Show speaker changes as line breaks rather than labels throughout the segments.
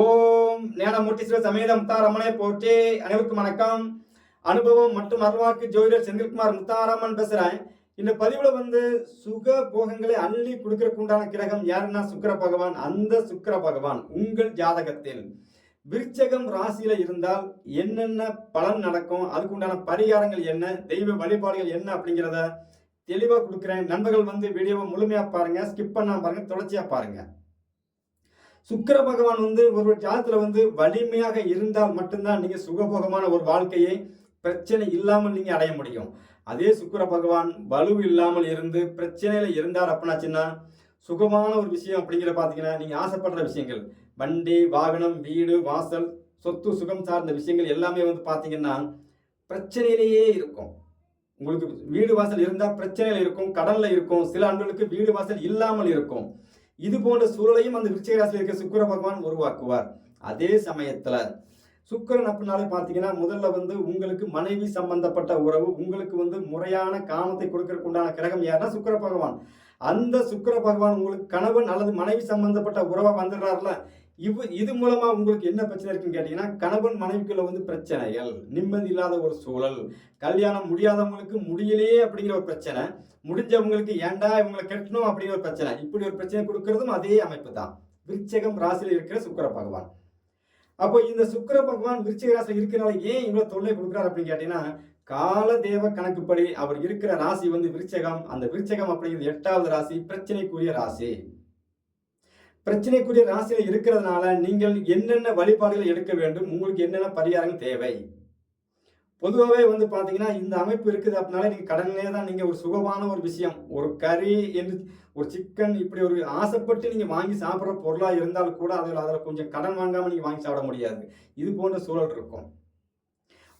ஓம் ஞானமூர்த்தி சமேத முத்தாரம்மனை போற்றி. அனைவருக்கும் வணக்கம். அனுபவம் மற்றும் அருள்வாக்கு ஜோதிடர் செந்தில்குமார் முத்தாரம்மன் பேசுறேன். இந்த பதிவுல வந்து சுக போகங்களை அள்ளி கொடுக்கறதுக்கு உண்டான கிரகம் யாருன்னா சுக்கர பகவான். அந்த சுக்கர பகவான் உங்கள் ஜாதகத்தில் விருச்சகம் ராசியில இருந்தால் என்னென்ன பலன் நடக்கும்? அதுக்கு உண்டான பரிகாரங்கள் என்ன? தெய்வ வழிபாடுகள் என்ன அப்படிங்கிறத தெளிவாக கொடுக்குறேன். நண்பர்கள் வந்து வீடியோவை முழுமையாக பாருங்க. ஸ்கிப் பண்ணாமல் பாருங்க. தொடர்ச்சியாக பாருங்கள் சுக்கர பகவான் வந்து ஒரு ஜாதத்தில் வந்து வலிமையாக இருந்தால் மட்டும்தான் நீங்கள் சுகபோகமான ஒரு வாழ்க்கையை பிரச்சனை இல்லாமல் நீங்கள் அடைய முடியும். அதே சுக்கிர பகவான் வலு இல்லாமல் இருந்து பிரச்சனையில் இருந்தார் அப்படின்னாச்சுன்னா சுகமான ஒரு விஷயம் அப்படிங்கிற பார்த்தீங்கன்னா நீங்கள் ஆசைப்படுற விஷயங்கள். வண்டி வாகனம் வீடு வாசல் சொத்து சுகம் சார்ந்த விஷயங்கள் எல்லாமே வந்து பார்த்தீங்கன்னா பிரச்சனையிலேயே இருக்கும். உங்களுக்கு வீடு வாசல் இருந்தால் பிரச்சனையில் இருக்கும் கடலில் இருக்கும் சில ஆண்டுகளுக்கு வீடு வாசல் இல்லாமல் இருக்கும். இது போன்ற சூழலையும் அந்த விருச்சிகராசியில் இருக்க சுக்கர பகவான் உருவாக்குவார். அதே சமயத்தில் சுக்கிரன் அப்படின்னாலே பார்த்தீங்கன்னா முதல்ல வந்து உங்களுக்கு மனைவி சம்பந்தப்பட்ட உறவு உங்களுக்கு வந்து முறையான காமத்தை கொடுக்கறதுக்கு உண்டான கிரகம் யாருன்னா சுக்கர பகவான். அந்த சுக்கிர பகவான் உங்களுக்கு கணவன் அல்லது மனைவி சம்பந்தப்பட்ட உறவை வந்துடுறாருல இவ் இது மூலமா உங்களுக்கு என்ன பிரச்சனை இருக்குன்னு கேட்டீங்கன்னா கணவன் மனைவிக்குள்ள வந்து பிரச்சனைகள் நிம்மதி இல்லாத ஒரு சூழல் கல்யாணம் முடியாதவங்களுக்கு முடியலையே அப்படிங்கிற ஒரு பிரச்சனை முடிஞ்சவங்களுக்கு ஏன்டா இவங்களை கட்டணும் அப்படிங்கிற ஒரு பிரச்சனை. இப்படி ஒரு பிரச்சனை கொடுக்கறதும் அதே அமைப்பு தான் விருச்சகம் ராசியில் இருக்கிற சுக்கிர பகவான். அப்போ இந்த சுக்கிர பகவான் விருச்சிக ராசியில் இருக்கிறனால ஏன் இவ்வளவு தொல்லை கொடுக்குறாரு அப்படின்னு கேட்டீங்கன்னா கால தேவ கணக்குப்படி அவர் இருக்கிற ராசி வந்து விருச்சகம். அந்த விருச்சகம் அப்படிங்கிறது எட்டாவது ராசி பிரச்சனைக்குரிய ராசி. பிரச்சனைக்குரிய ராசியில் இருக்கிறதுனால நீங்கள் என்னென்ன வழிபாடுகள் எடுக்க வேண்டும்? உங்களுக்கு என்னென்ன பரிகாரங்கள் தேவை? பொதுவாகவே வந்து பார்த்தீங்கன்னா இந்த அமைப்பு இருக்குது அப்படின்னாலே நீங்கள் கடனிலே தான் நீங்கள் ஒரு சுகமான ஒரு விஷயம். ஒரு கறி என்று ஒரு சிக்கன் இப்படி ஒரு ஆசைப்பட்டு நீங்கள் வாங்கி சாப்பிட்ற பொருளாக இருந்தாலும் கூட அதில் அதில் கொஞ்சம் கடன் வாங்காமல் நீங்கள் வாங்கி சாப்பிட முடியாது. இது போன்ற சூழல் இருக்கும்.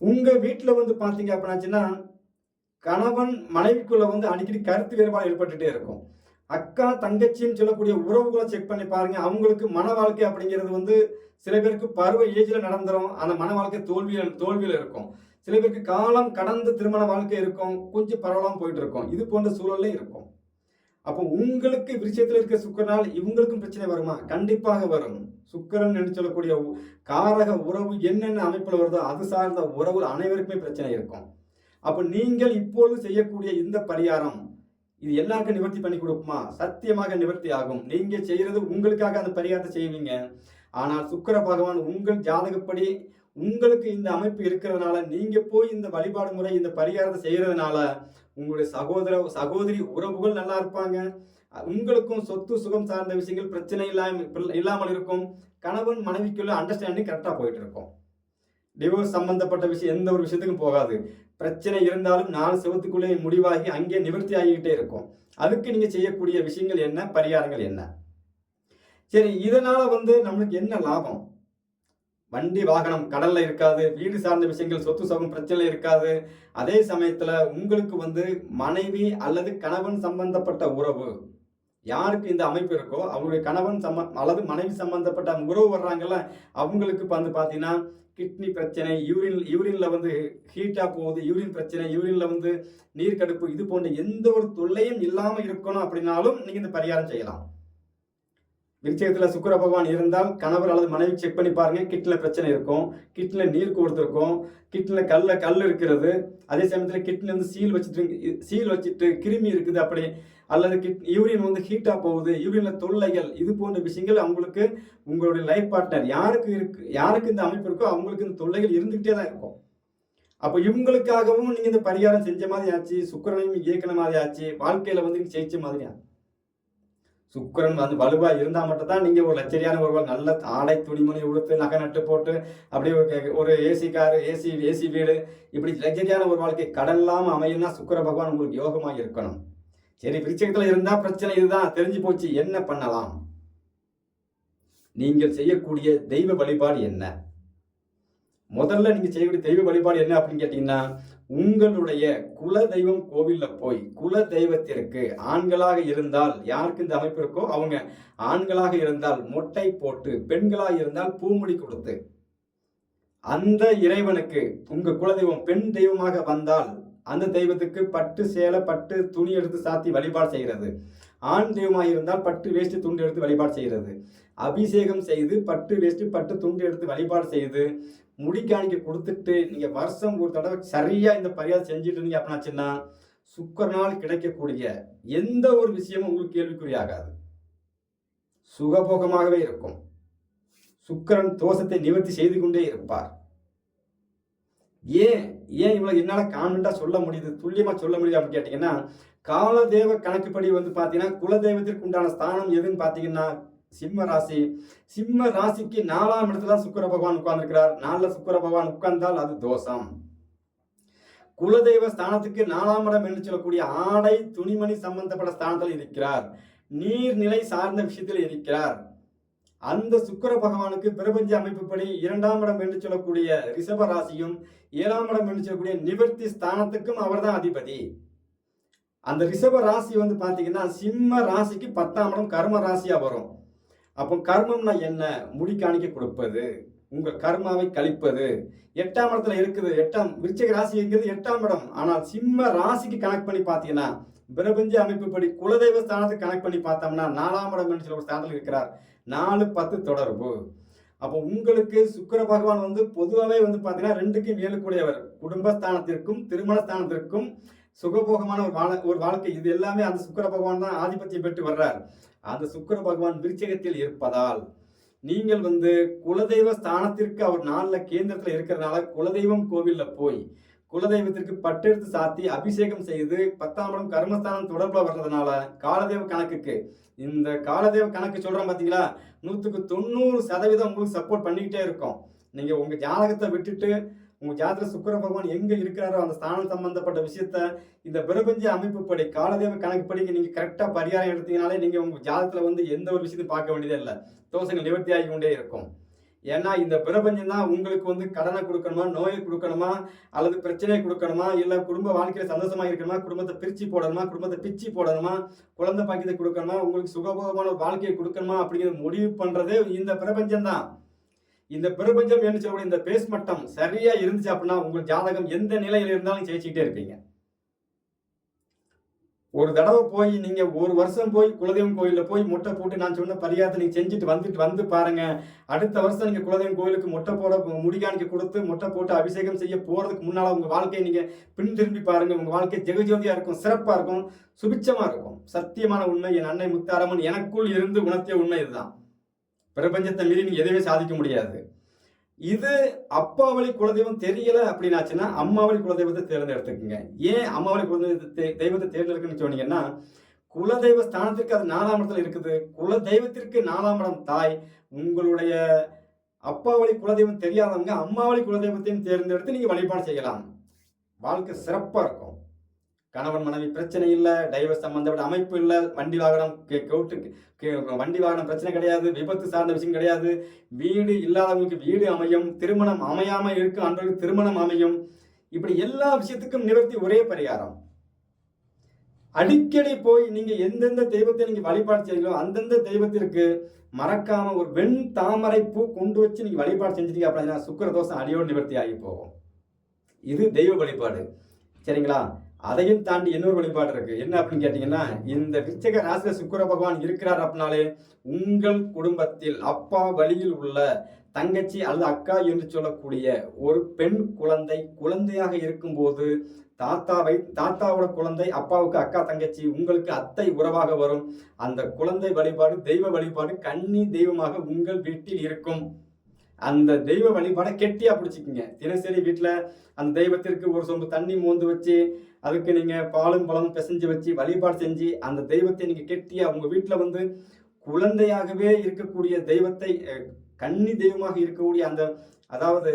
உங்கள் வீட்டில் வந்து பார்த்தீங்க அப்படின்னாச்சுன்னா கணவன் மனைவிக்குள்ளே வந்து அடிக்கடி கருத்து வேறுபாடு ஏற்பட்டுகிட்டே இருக்கும். அக்கா தங்கச்சின்னு சொல்லக்கூடிய உறவுகளை செக் பண்ணி பாருங்க. அவங்களுக்கு மன வாழ்க்கை அப்படிங்கிறது வந்து சில பேருக்கு பருவ ஏஜில் நடந்துரும். அந்த மன வாழ்க்கை தோல்வியில் தோல்வியில் இருக்கும். சில பேருக்கு காலம் கடந்து திருமண வாழ்க்கை இருக்கும் கொஞ்சம் பரவலாம் போயிட்டு இருக்கும் இது போன்ற சூழல்ல இருக்கும். அப்போ உங்களுக்கு விஷயத்தில் இருக்க சுக்கரனால் இவங்களுக்கும் பிரச்சனை வருமா? கண்டிப்பாக வரும். சுக்கரன் என்று சொல்லக்கூடிய உ- காரக உறவு என்னென்ன அமைப்பில் வருதோ அது சார்ந்த உறவு அனைவருக்குமே பிரச்சனை இருக்கும். அப்போ நீங்கள் இப்பொழுது செய்யக்கூடிய இந்த பரிகாரம் இது எல்லாருக்கும் நிவர்த்தி பண்ணி கொடுக்குமா? சத்தியமாக நிவர்த்தி ஆகும். நீங்க செய்யறது உங்களுக்காக அந்த பரிகாரத்தை செய்வீங்க. ஆனால் சுக்கர பகவான் உங்கள் ஜாதகப்படி உங்களுக்கு இந்த அமைப்பு இருக்கிறதுனால நீங்க போய் இந்த வழிபாடு முறை இந்த பரிகாரத்தை செய்யறதுனால உங்களுடைய சகோதர சகோதரி உறவுகள் நல்லா இருப்பாங்க. உங்களுக்கும் சொத்து சுகம் சார்ந்த விஷயங்கள் பிரச்சனை இல்லாம இல்லாமல் இருக்கும். கணவன் மனைவிக்குள்ள அண்டர்ஸ்டாண்டிங் கரெக்டாக போயிட்டு இருக்கும். டிவோர்ஸ் சம்பந்தப்பட்ட விஷயம் எந்த ஒரு விஷயத்துக்கும் போகாது. பிரச்சனை இருந்தாலும் நாலு செவத்துக்குள்ளே முடிவாகி அங்கே நிவர்த்தி ஆகிக்கிட்டே இருக்கும். அதுக்கு நீங்க செய்யக்கூடிய விஷயங்கள் என்ன? பரிகாரங்கள் என்ன? சரி இதனால வந்து நம்மளுக்கு என்ன லாபம்? வண்டி வாகனம் கடல்ல இருக்காது வீடு சார்ந்த விஷயங்கள் சொத்து சுகம் பிரச்சனை இருக்காது. அதே சமயத்துல உங்களுக்கு வந்து மனைவி அல்லது கணவன் சம்பந்தப்பட்ட உறவு. யாருக்கு இந்த அமைப்பு இருக்கோ அவங்களுடைய கணவன் சம்ம அல்லது மனைவி சம்பந்தப்பட்ட உறவு வர்றாங்கல்ல அவங்களுக்கு இப்போ வந்து பார்த்தீங்கன்னா கிட்னி பிரச்சனை யூரின் யூரின்ல வந்து ஹீட்டாக போகுது யூரின் பிரச்சனை யூரின்ல வந்து நீர் கடுப்பு இது போன்ற எந்த ஒரு தொல்லையும் இல்லாமல் இருக்கணும் அப்படின்னாலும் நீங்கள் இந்த பரிகாரம் செய்யலாம். விருச்சகத்துல சுக்கர பகவான் இருந்தால் கணவர் அல்லது மனைவி செக் பண்ணி பாருங்க கிட்டில் பிரச்சனை இருக்கும் கிட்டில் நீர் கொடுத்துருக்கும் கிட்டில் கல்ல கல் இருக்கிறது அதே சமயத்தில் கிட்னில வந்து சீல் வச்சுட்டு சீல் வச்சுட்டு கிருமி இருக்குது அப்படி அல்லது கிட் யூரின் வந்து ஹீட்டாக போகுது யூரியனில் தொல்லைகள் இது போன்ற விஷயங்கள் அவங்களுக்கு உங்களுடைய லைஃப் பார்ட்னர் யாருக்கு இருக்கு யாருக்கு இந்த அமைப்பு இருக்கோ அவங்களுக்கு இந்த தொல்லைகள் இருந்துகிட்டே தான் இருக்கும் அப்போ இவங்களுக்காகவும் நீங்கள் இந்த பரிகாரம் செஞ்ச மாதிரி ஆச்சு சுக்கரனையும் இயக்கின மாதிரி ஆச்சு வாழ்க்கையில் வந்து ஜெயிச்ச மாதிரி ஆச்சு. சுக்கிரன் வந்து வலுவாக இருந்தால் மட்டும் தான் ஒரு லட்சரியான ஒரு நல்ல ஆடை துணிமணி உடுத்து நகை நட்டு போட்டு அப்படியே ஒரு கே- ஒரு ஏசி காரு ஏசி ஏசி வீடு இப்படி லக்ஸரியான ஒரு வாழ்க்கை கடன் இல்லாம அமையும்னா சுக்கிர பகவான் உங்களுக்கு யோகமாக இருக்கணும். சரி விருச்சகத்தில் இருந்தால் பிரச்சனை இதுதான் தெரிஞ்சு போச்சு என்ன பண்ணலாம்? நீங்கள் செய்யக்கூடிய தெய்வ வழிபாடு என்ன? முதல்ல நீங்கள் செய்யக்கூடிய தெய்வ வழிபாடு என்ன அப்படின்னு கேட்டிங்கன்னா உங்களுடைய குல தெய்வம் கோவிலில் போய் குல தெய்வத்திற்கு ஆண்களாக இருந்தால் யாருக்கு இந்த அமைப்பு இருக்கோ அவங்க ஆண்களாக இருந்தால் மொட்டை போட்டு பெண்களாக இருந்தால் பூமுடி கொடுத்து. அந்த இறைவனுக்கு உங்க குலதெய்வம் பெண் தெய்வமாக வந்தால் அந்த தெய்வத்துக்கு பட்டு சேலை பட்டு துணி எடுத்து சாத்தி வழிபாடு செய்கிறது ஆண் தெய்வமாக இருந்தால் பட்டு வேஷ்டி துண்டு எடுத்து வழிபாடு செய்கிறது அபிஷேகம் செய்து பட்டு வேஷ்டி பட்டு துண்டு எடுத்து வழிபாடு செய்து முடிக்காணிக்க கொடுத்துட்டு நீங்க வருஷம் ஒரு தடவை சரியா இந்த பரிகாரம் செஞ்சுட்டு இருந்தீங்க அப்படின்னாச்சுன்னா சுக்கரனால் கிடைக்கக்கூடிய எந்த ஒரு விஷயமும் உங்களுக்கு கேள்விக்குறியாகாது. சுகபோகமாகவே இருக்கும். சுக்கிரன் தோஷத்தை நிவர்த்தி செய்து கொண்டே இருப்பார். ஏன் ஏன் இவ்வளவு என்னால கான்ஃபிடண்டா சொல்ல முடியுது துல்லியமா சொல்ல முடியுது அப்படின்னு கேட்டீங்கன்னா காலதேவ கணக்குப்படி வந்து பாத்தீங்கன்னா குலதெய்வத்திற்கு உண்டான ஸ்தானம் எதுன்னு பாத்தீங்கன்னா சிம்ம ராசி. சிம்ம ராசிக்கு நாலாம் இடத்துல சுக்கர பகவான் உட்கார்ந்துருக்கிறார். நாலுல சுக்கர பகவான் உட்கார்ந்தால் அது தோஷம். குலதெய்வ ஸ்தானத்துக்கு நாலாம் இடம் என்று சொல்லக்கூடிய ஆடை துணிமணி சம்பந்தப்பட்ட ஸ்தானத்தில் இருக்கிறார். நீர்நிலை சார்ந்த விஷயத்தில் இருக்கிறார். அந்த சுக்கிர பகவானுக்கு பிரபஞ்ச அமைப்புப்படி இரண்டாம் இடம் என்று சொல்லக்கூடிய ரிஷப ராசியும் ஏழாம் இடம் என்று சொல்லக்கூடிய நிவர்த்தி ஸ்தானத்துக்கும் அவர்தான் அதிபதி. அந்த ரிஷப ராசி வந்து பார்த்தீங்கன்னா சிம்ம ராசிக்கு பத்தாம் இடம் கர்ம ராசியாக வரும். அப்போ கர்மம்னா என்ன? முடி காணிக்க கொடுப்பது. உங்கள் கர்மாவை கழிப்பது. எட்டாம் இடத்துல இருக்குது. எட்டாம் விருச்சிக ராசி என்கிறது எட்டாம் இடம். ஆனால் சிம்ம ராசிக்கு கனெக்ட் பண்ணி பார்த்தீங்கன்னா பிரபஞ்ச அமைப்புப்படி குலதெய்வ ஸ்தானத்துக்கு கனெக்ட் பண்ணி பார்த்தோம்னா நாலாம் இடம் என்று சொல்ல ஒரு ஸ்தானத்தில் இருக்கிறார். நாலு பத்து தொடர்பு. அப்போ உங்களுக்கு சுக்கிர பகவான் வந்து பொதுவாகவே வந்து பார்த்தீங்கன்னா ரெண்டுக்கும் ஏழுக்கூடியவர். குடும்பஸ்தானத்திற்கும் திருமண ஸ்தானத்திற்கும் சுகபோகமான ஒரு வாழ ஒரு வாழ்க்கை. இது எல்லாமே அந்த சுக்கர பகவான் தான் ஆதிபத்தியம் பெற்று வர்றார். அந்த சுக்கிர பகவான் விருச்சகத்தில் இருப்பதால் நீங்கள் வந்து குலதெய்வ ஸ்தானத்திற்கு அவர் நாளில் கேந்திரத்தில் இருக்கிறதுனால குலதெய்வம் கோவிலில் போய் குலதெய்வத்திற்கு பட்டெடுத்து சாத்தி அபிஷேகம் செய்து பத்தாம் இடம் கர்மஸ்தானம் தொடர்பில் வர்றதுனால காலதேவ கணக்குக்கு இந்த காலதேவ கணக்கு சொல்கிறோம் பார்த்தீங்களா நூற்றுக்கு தொண்ணூறு சதவீதம் உங்களுக்கு சப்போர்ட் பண்ணிக்கிட்டே இருக்கும். நீங்கள் உங்கள் ஜாதகத்தை விட்டுட்டு உங்கள் ஜாதக சுக்கர பகவான் எங்கே இருக்கிறாரோ அந்த ஸ்தானம் சம்பந்தப்பட்ட விஷயத்த இந்த பிரபஞ்ச அமைப்புப்படி காலதேவ கணக்குப்படி நீங்கள் கரெக்டாக பரிகாரம் எடுத்தீங்கனாலே நீங்கள் உங்கள் ஜாதகத்தில் வந்து எந்த ஒரு விஷயத்தையும் பார்க்க வேண்டியதே இல்லை. தோசைகள் நிவர்த்தி ஆகி கொண்டே இருக்கும். ஏன்னா இந்த பிரபஞ்சம் தான் உங்களுக்கு வந்து கடனை கொடுக்கணுமா நோயை கொடுக்கணுமா அல்லது பிரச்சனையை கொடுக்கணுமா இல்லை குடும்ப வாழ்க்கையில சந்தோஷமா இருக்கணுமா குடும்பத்தை பிரிச்சு போடணுமா குடும்பத்தை பிச்சு போடணுமா குழந்தை பாக்கியத்தை கொடுக்கணுமா உங்களுக்கு சுகபோகமான வாழ்க்கையை கொடுக்கணுமா அப்படிங்கிற முடிவு பண்றதே இந்த பிரபஞ்சம் தான். இந்த பிரபஞ்சம் என்று சொல்லக்கூடிய இந்த பேஸ் மட்டம் சரியா இருந்துச்சு அப்படின்னா உங்கள் ஜாதகம் எந்த நிலையில இருந்தாலும் ஜெயிச்சுக்கிட்டே இருப்பீங்க. ஒரு தடவை போய் நீங்க ஒரு வருஷம் போய் குலதெய்வம் கோயிலில் போய் முட்டை போட்டு நான் சொன்ன பரிகாரத்தை நீங்க செஞ்சுட்டு வந்துட்டு வந்து பாருங்க. அடுத்த வருஷம் நீங்க குலதெய்வம் கோயிலுக்கு முட்டை போட முடிகாணிக்க கொடுத்து முட்டை போட்டு அபிஷேகம் செய்ய போறதுக்கு முன்னால உங்க வாழ்க்கையை நீங்க பின் திரும்பி பாருங்க. உங்க வாழ்க்கை ஜெகஜோதியா இருக்கும் சிறப்பா இருக்கும் சுபிச்சமா இருக்கும். சத்தியமான உண்மை என் அன்னை முத்தாரம்மன் எனக்குள் இருந்து உணர்த்திய உண்மை இதுதான். பிரபஞ்சத்தை மீறி நீங்கள் எதுவுமே சாதிக்க முடியாது. இது அப்பா வழி குலதெய்வம் தெரியல அப்படின்னாச்சுன்னா அம்மா வழி குலதெய்வத்தை தேர்ந்தெடுத்துக்குங்க. ஏன் அம்மா வழி குலதெய்வத்தை தெய்வத்தை தேர்ந்தெடுக்குன்னு சொன்னீங்கன்னா குலதெய்வ ஸ்தானத்திற்கு அது நாலாம் இடத்துல இருக்குது. குல தெய்வத்திற்கு நாலாம் இடம் தாய். உங்களுடைய அப்பா வழி குலதெய்வம் தெரியாதவங்க அம்மா வழி குலதெய்வத்தையும் தேர்ந்தெடுத்து நீங்கள் வழிபாடு செய்யலாம். வாழ்க்கை சிறப்பாக இருக்கும். கணவன் மனைவி பிரச்சனை இல்லை டைவர்ஸ் சம்மந்தப்பட்ட அமைப்பு இல்லை வண்டி வாகனம் கே- கே- வண்டி வாகனம் பிரச்சனை கிடையாது விபத்து சார்ந்த விஷயம் கிடையாது. வீடு இல்லாதவங்களுக்கு வீடு அமையும் திருமணம் அமையாமல் இருக்கும் அன்றவர்களுக்கு திருமணம் அமையும். இப்படி எல்லா விஷயத்துக்கும் நிவர்த்தி ஒரே பரிகாரம். அடிக்கடி போய் நீங்க எந்தெந்த தெய்வத்தை நீங்க வழிபாடு செய்கிறீங்களோ அந்தந்த தெய்வத்திற்கு மறக்காம ஒரு வெண் தாமரை பூ கொண்டு வச்சு நீங்க வழிபாடு செஞ்சிட்டீங்க அப்படின்னா சுக்கர தோஷம் அடியோடு நிவர்த்தி ஆகி போகும். இது தெய்வ வழிபாடு. சரிங்களா? அதையும் தாண்டி இன்னொரு வழிபாடு இருக்கு. என்ன அப்படின்னு கேட்டீங்கன்னா இந்த விச்சக ராசியில சுக்கிர பகவான் இருக்கிறார் அப்படின்னாலே உங்கள் குடும்பத்தில் அப்பா வழியில் உள்ள தங்கச்சி அல்லது அக்கா என்று சொல்லக்கூடிய ஒரு பெண் குழந்தை குழந்தையாக இருக்கும்போது தாத்தாவை தாத்தாவோட குழந்தை அப்பாவுக்கு அக்கா தங்கச்சி உங்களுக்கு அத்தை உறவாக வரும். அந்த குழந்தை வழிபாடு தெய்வ வழிபாடு கன்னி தெய்வமாக உங்கள் வீட்டில் இருக்கும். அந்த தெய்வ வழிபாடை கெட்டியா பிடிச்சிக்கிங்க. தினசரி வீட்டில் அந்த தெய்வத்திற்கு ஒரு சொம்பு தண்ணி மோந்து வச்சு அதுக்கு நீங்க பாலும் பழமும் பிசைஞ்சு வச்சு வழிபாடு செஞ்சு அந்த தெய்வத்தை நீங்க கெட்டியா உங்க வீட்டில் வந்து குழந்தையாகவே இருக்கக்கூடிய தெய்வத்தை கன்னி தெய்வமாக இருக்கக்கூடிய அந்த அதாவது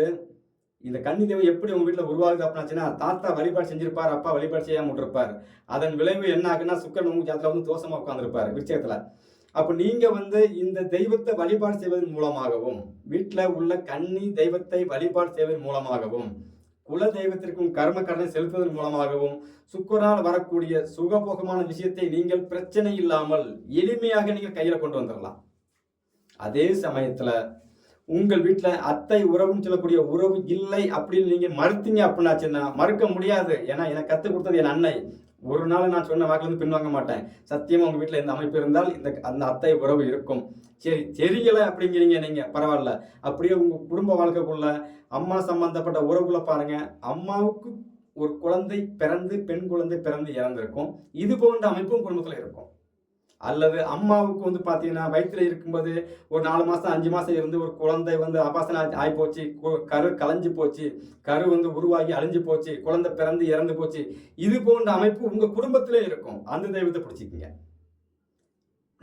இந்த கன்னி தெய்வம் எப்படி உங்க வீட்டில் உருவாகுது அப்படின்னாச்சுன்னா தாத்தா வழிபாடு செஞ்சிருப்பார் அப்பா வழிபாடு செய்யாம விட்டுருப்பார். அதன் விளைவு என்ன ஆகுன்னா சுக்கரன் உங்க ஜாதத்துல வந்து தோஷமா உட்காந்துருப்பாரு விஷயத்துல அப்ப நீங்க வந்து இந்த தெய்வத்தை வழிபாடு செய்வதன் மூலமாகவும் வீட்டில் உள்ள கன்னி தெய்வத்தை வழிபாடு செய்வதன் மூலமாகவும் குல தெய்வத்திற்கும் கர்ம கடனை செலுத்துவதன் மூலமாகவும் சுக்கரால் வரக்கூடிய சுகபோகமான விஷயத்தை நீங்கள் பிரச்சனை இல்லாமல் எளிமையாக நீங்கள் கையில கொண்டு வந்துடலாம். அதே சமயத்துல உங்கள் வீட்டில் அத்தை உறவுன்னு சொல்லக்கூடிய உறவு இல்லை அப்படின்னு நீங்கள் மறுத்தீங்க அப்படின்னாச்சுன்னா மறுக்க முடியாது. ஏன்னா எனக்கு கற்றுக் கொடுத்தது என் அன்னை. ஒரு நாள் நான் சொன்ன வாக்கில் இருந்து பின்வாங்க மாட்டேன். சத்தியமாக உங்கள் வீட்டில் இந்த அமைப்பு இருந்தால் இந்த அந்த அத்தை உறவு இருக்கும். சரி தெரியலை அப்படிங்கிறீங்க நீங்கள் பரவாயில்ல. அப்படியே உங்கள் குடும்ப வாழ்க்கைக்குள்ள அம்மா சம்பந்தப்பட்ட உறவுகளை பாருங்கள் அம்மாவுக்கு ஒரு குழந்தை பிறந்து பெண் குழந்தை பிறந்து இறந்திருக்கும். இது போன்ற அமைப்பும் குடும்பத்தில் இருக்கும். அல்லது அம்மாவுக்கு வந்து பார்த்தீங்கன்னா வயிற்றுல இருக்கும்போது ஒரு நாலு மாதம் அஞ்சு மாதம் இருந்து ஒரு குழந்தை வந்து அபாசனம் ஆகிப்போச்சு கரு கலைஞ்சு போச்சு. கரு வந்து உருவாகி அழிஞ்சு போச்சு. குழந்தை பிறந்து இறந்து போச்சு. இது போன்ற அமைப்பு உங்கள் குடும்பத்திலே இருக்கும். அந்த தெய்வத்தை பிடிச்சிக்கிங்க.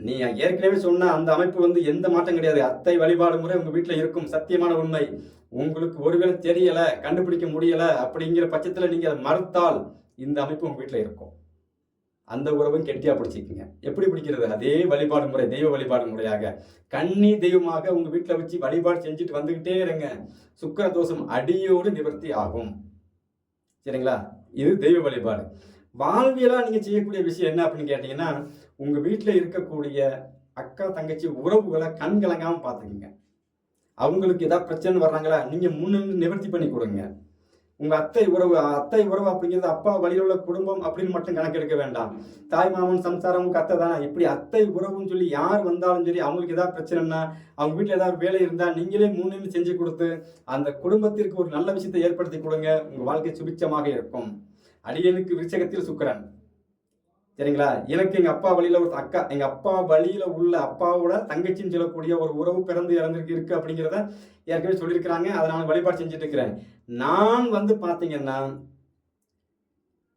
நீ ஏற்கனவே சொன்ன அந்த அமைப்பு வந்து எந்த மாற்றம் கிடையாது. அத்தை வழிபாடு முறை உங்கள் வீட்டில் இருக்கும். சத்தியமான உண்மை. உங்களுக்கு ஒருவேளை தெரியலை கண்டுபிடிக்க முடியலை அப்படிங்கிற பட்சத்தில் நீங்கள் அதை மறுத்தால் இந்த அமைப்பு உங்கள் வீட்டில் இருக்கும். அந்த உறவும் கெட்டியாக பிடிச்சிக்கிங்க. எப்படி பிடிக்கிறது? அதே வழிபாடு முறை தெய்வ வழிபாடு முறையாக. கண்ணி தெய்வமாக உங்கள் வீட்டில் வச்சு வழிபாடு செஞ்சுட்டு வந்துக்கிட்டே இருங்க. சுக்கிர தோஷம் அடியோடு நிவர்த்தி ஆகும். சரிங்களா? இது தெய்வ வழிபாடு. வாழ்வியலாக நீங்கள் செய்யக்கூடிய விஷயம் என்ன அப்படின்னு கேட்டிங்கன்னா உங்கள் வீட்டில் இருக்கக்கூடிய அக்கா தங்கச்சி உறவுகளை கண் கலங்காம பார்த்துக்குங்க. அவங்களுக்கு ஏதாவது பிரச்சனை வர்றாங்களா நீங்கள் முன்னின்று நிவர்த்தி பண்ணி கொடுங்க. உங்க அத்தை உறவு அத்தை உறவு அப்படிங்கிறது அப்பா வழியில் உள்ள குடும்பம் அப்படின்னு மட்டும் கணக்கெடுக்க வேண்டாம். தாய் மாமன் சம்சாரம் உங்க அத்தை தானே. இப்படி அத்தை உறவுன்னு சொல்லி யார் வந்தாலும் சரி அவங்களுக்கு ஏதாவது பிரச்சனைனா அவங்க வீட்டில் ஏதாவது வேலை இருந்தால் நீங்களே முன்னின்று செஞ்சு கொடுத்து அந்த குடும்பத்திற்கு ஒரு நல்ல விஷயத்தை ஏற்படுத்தி கொடுங்க. உங்க வாழ்க்கை சுபிச்சமாக இருக்கும். அடியனுக்கு விருச்சகத்தில் சுக்கிரன். சரிங்களா? எனக்கு எங்கள் அப்பா வழியில் ஒரு அக்கா எங்கள் அப்பா வழியில் உள்ள அப்பாவோட தங்கச்சின்னு சொல்லக்கூடிய ஒரு உறவு பிறந்து இறந்துருக்கு இருக்கு அப்படிங்கிறத ஏற்கனவே சொல்லியிருக்கிறாங்க. அதை நான் வழிபாடு செஞ்சுட்டு இருக்கிறேன். நான் வந்து பார்த்தீங்கன்னா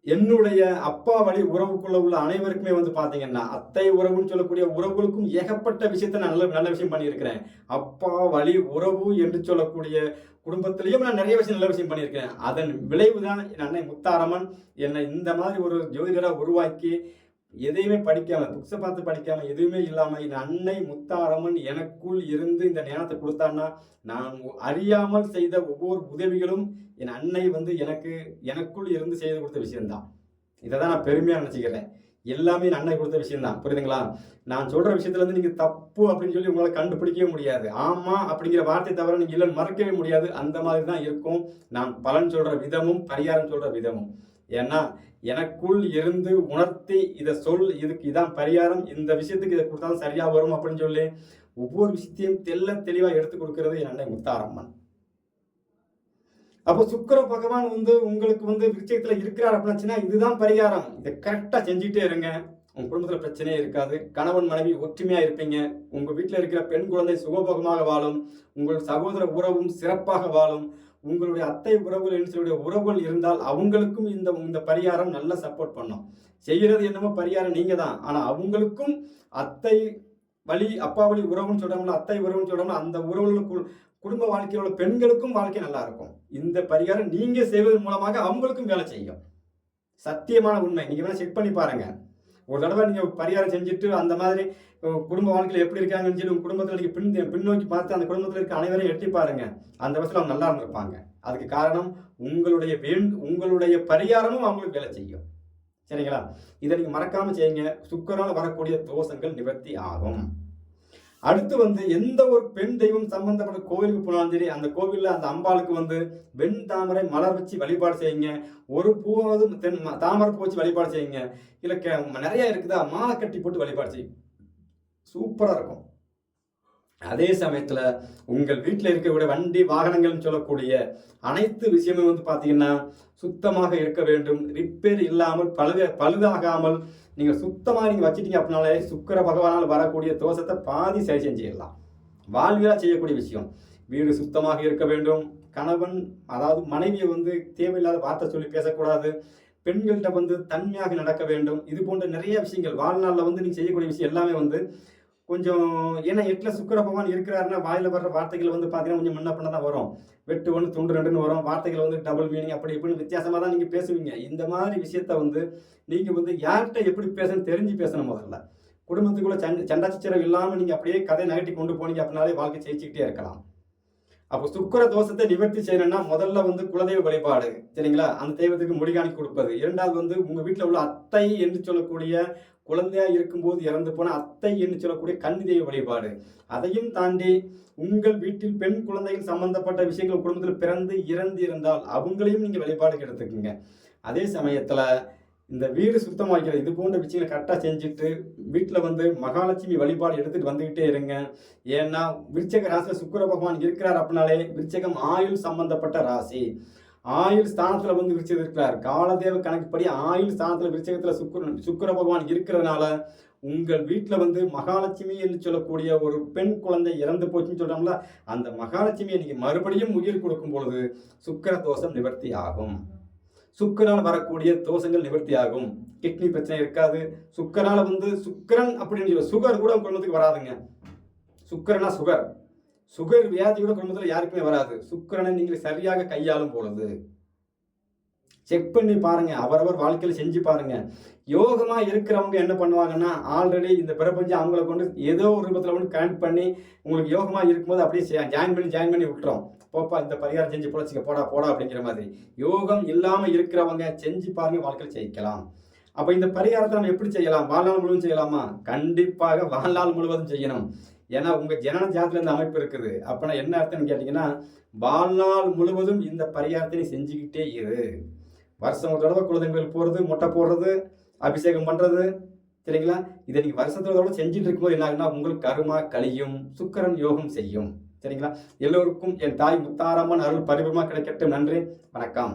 என்னுடைய அப்பா வழி உறவுக்குள்ள உள்ள அனைவருக்குமே வந்து பார்த்தீங்கன்னா அத்தை உறவுன்னு சொல்லக்கூடிய உறவுகளுக்கும் ஏகப்பட்ட விஷயத்த நான் நல்ல நல்ல விஷயம் பண்ணியிருக்கிறேன். அப்பா வழி உறவு என்று சொல்லக்கூடிய குடும்பத்திலையும் நான் நிறைய விஷயம் நல்ல விஷயம் பண்ணியிருக்கிறேன். அதன் விளைவு தான் என் அன்னை முத்தாரம்மன் என்னை இந்த மாதிரி ஒரு ஜோதிடராக உருவாக்கி எதையுமே படிக்காம புக்ஸை பார்த்து படிக்காம எதுவுமே இல்லாமல் என் அன்னை முத்தாரம்மன் எனக்குள் இருந்து இந்த ஞானத்தை கொடுத்தான்னா நான் அறியாமல் செய்த ஒவ்வொரு உதவிகளும் என் அன்னை வந்து எனக்கு எனக்குள் இருந்து செய்து கொடுத்த விஷயம்தான். இதை தான் நான் பெருமையாக நினச்சிக்கிறேன். எல்லாமே என் அன்னை கொடுத்த விஷயம்தான். புரியுதுங்களா? நான் சொல்கிற விஷயத்துலேருந்து நீங்கள் தப்பு அப்படின்னு சொல்லி உங்களால் கண்டுபிடிக்கவே முடியாது. ஆமாம் அப்படிங்கிற வார்த்தை தவிர நீங்கள் இல்லைன்னு மறக்கவே முடியாது. அந்த மாதிரி தான் இருக்கும். நான் பலன் சொல்கிற விதமும் பரிகாரம் சொல்கிற விதமும். ஏன்னா எனக்குள் இருந்து உணர்த்தி இதை சொல் இதுக்கு இதான் பரிகாரம் இந்த விஷயத்துக்கு இதை கொடுத்தாலும் சரியாக வரும் அப்படின்னு சொல்லி ஒவ்வொரு விஷயத்தையும் தெல்ல தெளிவாக எடுத்து கொடுக்கறது என் அன்னை முத்தாரம்மன். அப்போ சுக்கிர பகவான் வந்து உங்களுக்கு வந்து விருச்சயத்துல இருக்கிறார் அப்படின்னா இதுதான் பரிகாரம். இதை கரெக்டாக செஞ்சுட்டே இருங்க. உங்கள் குடும்பத்தில் பிரச்சனையே இருக்காது. கணவன் மனைவி ஒற்றுமையாக இருப்பீங்க. உங்கள் வீட்டில் இருக்கிற பெண் குழந்தை சுகபோகமாக வாழும். உங்கள் சகோதர உறவும் சிறப்பாக வாழும். உங்களுடைய அத்தை உறவுகள் என்று உறவுகள் இருந்தால் அவங்களுக்கும் இந்த இந்த பரிகாரம் நல்லா சப்போர்ட் பண்ணும். செய்கிறது என்னமோ பரிகாரம் நீங்கள் தான். ஆனால் அவங்களுக்கும் அத்தை வழி அப்பா வழி உறவுன்னு சொல்கிறாங்களோ அத்தை உறவுன்னு சொல்கிறாங்களோ அந்த உறவுகளுக்குள் குடும்ப வாழ்க்கையில் உள்ள பெண்களுக்கும் வாழ்க்கை நல்லா இருக்கும். இந்த பரிகாரம் நீங்கள் செய்வதன் மூலமாக அவங்களுக்கும் வேலை செய்யும். சத்தியமான உண்மை. நீங்கள் வேணால் செக் பண்ணி பாருங்கள் ஒரு தடவை நீங்கள் பரிகாரம் செஞ்சுட்டு அந்த மாதிரி குடும்ப வாழ்க்கையில் எப்படி இருக்காங்கன்னு சொல்லி உங்கள் குடும்பத்தில் பின் பின்னோக்கி பார்த்து அந்த குடும்பத்தில் இருக்க அனைவரையும் எட்டி பாருங்க. அந்த வயசில் அவங்க நல்லா இருந்திருப்பாங்க. அதுக்கு காரணம் உங்களுடைய வேண் உங்களுடைய பரிகாரமும் அவங்களுக்கு வேலை செய்யும். சரிங்களா? இதை நீங்கள் மறக்காமல் செய்யுங்க. சுக்கரால் வரக்கூடிய தோஷங்கள் நிவர்த்தி ஆகும். அடுத்து வந்து எந்த ஒரு பெண் தெய்வம் சம்பந்தப்பட்ட கோவிலுக்கு போனாலும் சரி அந்த கோவிலில் அந்த அம்பாளுக்கு வந்து வெண் தாமரை மலர் வச்சு வழிபாடு செய்யுங்க. ஒரு பூவாவது தென் தாமரை பூ வச்சு வழிபாடு செய்யுங்க. இல்லை கே- நிறையா இருக்குதா? மாலை கட்டி போட்டு வழிபாடு செய்யும் சூப்பராக இருக்கும். அதே சமயத்தில் உங்கள் வீட்டில் இருக்கக்கூடிய வண்டி வாகனங்கள்னு சொல்லக்கூடிய அனைத்து விஷயமும் வந்து பார்த்தீங்கன்னா சுத்தமாக இருக்க வேண்டும். ரிப்பேர் இல்லாமல் பழுத பழுதாகாமல் நீங்கள் சுத்தமாக நீங்கள் வச்சிட்டீங்க அப்படின்னாலே சுக்கர பகவானால் வரக்கூடிய தோஷத்தை பாதி சரி செஞ்சிடலாம். வாழ்வியலாக செய்யக்கூடிய விஷயம். வீடு சுத்தமாக இருக்க வேண்டும். கணவன் அதாவது மனைவியை வந்து தேவையில்லாத வார்த்தை சொல்லி பேசக்கூடாது. பெண்கள்கிட்ட வந்து தன்மையாக நடக்க வேண்டும். இது போன்ற நிறைய விஷயங்கள். வாழ்நாளில் வந்து நீங்கள் செய்யக்கூடிய விஷயம் எல்லாமே வந்து கொஞ்சம் ஏன்னா எட்டில் சுக்கர பகவான் இருக்கிறாருன்னா வாயில் வர்ற வார்த்தைகள் வந்து பார்த்தீங்கன்னா கொஞ்சம் முன்ன பண்ண தான் வரும். வெட்டு ஒன்று துண்டு ரெண்டுன்னு வரும். வார்த்தைகள் வந்து டபுள் மீனிங் அப்படி இப்படின்னு வித்தியாசமாக தான் நீங்கள் பேசுவீங்க. இந்த மாதிரி விஷயத்த வந்து நீங்கள் வந்து யார்கிட்ட எப்படி பேசணும் தெரிஞ்சு பேசணும் முதல்ல. குடும்பத்துக்குள்ளே சண்டை சண்டை சச்சரவு இல்லாமல் நீங்கள் அப்படியே கதை நகட்டி கொண்டு போனீங்க அப்படின்னாலே வாழ்க்கை ஜெயிச்சுக்கிட்டே இருக்கலாம். அப்போ சுக்கிர தோஷத்தை நிவர்த்தி செய்யணும்னா முதல்ல வந்து குலதெய்வ வழிபாடு சரிங்களா? அந்த தெய்வத்துக்கு முடிகாணி கொடுப்பது. இரண்டாவது வந்து உங்கள் வீட்டில் உள்ள அத்தை என்று சொல்லக்கூடிய குழந்தையா இருக்கும்போது இறந்து போன அத்தை என்று சொல்லக்கூடிய கன்னி தெய்வ வழிபாடு. அதையும் தாண்டி உங்கள் வீட்டில் பெண் குழந்தைகள் சம்பந்தப்பட்ட விஷயங்கள் குடும்பத்தில் பிறந்து இறந்து இருந்தால் அவங்களையும் நீங்கள் வழிபாடுக்கு எடுத்துக்கோங்க. அதே சமயத்தில் இந்த வீடு சுத்தமாக்கிற இது போன்ற விஷயங்களை கரெக்டாக செஞ்சுட்டு வீட்டில் வந்து மகாலட்சுமி வழிபாடு எடுத்துகிட்டு வந்துக்கிட்டே இருங்க. ஏன்னா விருச்சக ராசியில் சுக்கர பகவான் இருக்கிறார் அப்படின்னாலே விருச்சகம் ஆயுள் சம்பந்தப்பட்ட ராசி. ஆயுள் ஸ்தானத்தில் வந்து விருச்சகம் இருக்கிறார். காலதேவ கணக்குப்படி ஆயுள் ஸ்தானத்தில் விருச்சகத்தில் சுக்கர சுக்கர பகவான் இருக்கிறதுனால உங்கள் வீட்டில் வந்து மகாலட்சுமி என்று சொல்லக்கூடிய ஒரு பெண் குழந்தை இறந்து போச்சுன்னு சொல்கிறோம்ல அந்த மகாலட்சுமியை நீங்கள் மறுபடியும் உயிர் கொடுக்கும் பொழுது சுக்கிர தோஷம் நிவர்த்தி ஆகும். சுக்கரால் வரக்கூடிய தோஷங்கள் நிவர்த்தி ஆகும் கிட்னி பிரச்சனை இருக்காது. சுக்கரால் வந்து சுக்கரன் அப்படின்னு சொல்லி சுகர் கூட குடும்பத்துக்கு வராதுங்க. சுக்கரனா சுகர். சுகர் வியாதி கூட குடும்பத்தில் யாருக்குமே வராது. சுக்கரனை நீங்கள் சரியாக கையாளும் பொழுது செக் பண்ணி பாருங்க. அவரவர் வாழ்க்கையில் செஞ்சு பாருங்க. யோகமாக இருக்கிறவங்க என்ன பண்ணுவாங்கன்னா ஆல்ரெடி இந்த பிரபஞ்சம் அவங்கள கொண்டு ஏதோ ஒரு ரூபத்தில் கொண்டு கனெக்ட் பண்ணி உங்களுக்கு யோகமாக இருக்கும்போது அப்படியே ஜாயின் பண்ணி ஜாயின் பண்ணி விட்டுறோம் போப்பா இந்த பரிகாரம் செஞ்சு பொழைச்சிக்க போடா போடா அப்படிங்கிற மாதிரி. யோகம் இல்லாமல் இருக்கிறவங்க செஞ்சு பாருங்க வாழ்க்கையில் ஜெயிக்கலாம். அப்போ இந்த பரிகாரத்தை நம்ம எப்படி செய்யலாம்? வாழ்நாள் முழுவதும் செய்யலாமா? கண்டிப்பாக வாழ்நாள் முழுவதும் செய்யணும். ஏன்னா உங்கள் ஜனன ஜாதத்துல இந்த அமைப்பு இருக்குது. அப்போனா என்ன அர்த்தம்னு கேட்டிங்கன்னா வாழ்நாள் முழுவதும் இந்த பரிகாரத்தை நீ செஞ்சுக்கிட்டே இரு. வருஷம் ஒரு தடவை குலதெய்வங்கள் போகிறது முட்டை போடுறது அபிஷேகம் பண்ணுறது சரிங்களா? இதை நீங்கள் வருஷத்தோட செஞ்சுட்டு இருக்கும்போது என்ன ஆகுன்னா உங்களுக்கு கருமா கழியும் சுக்கரன் யோகம் செய்யும் சரிங்களா? எல்லோருக்கும் என் தாய் முத்தாரம்மன் அருள் பரிபமாக கிடைக்கட்டும். நன்றி. வணக்கம்.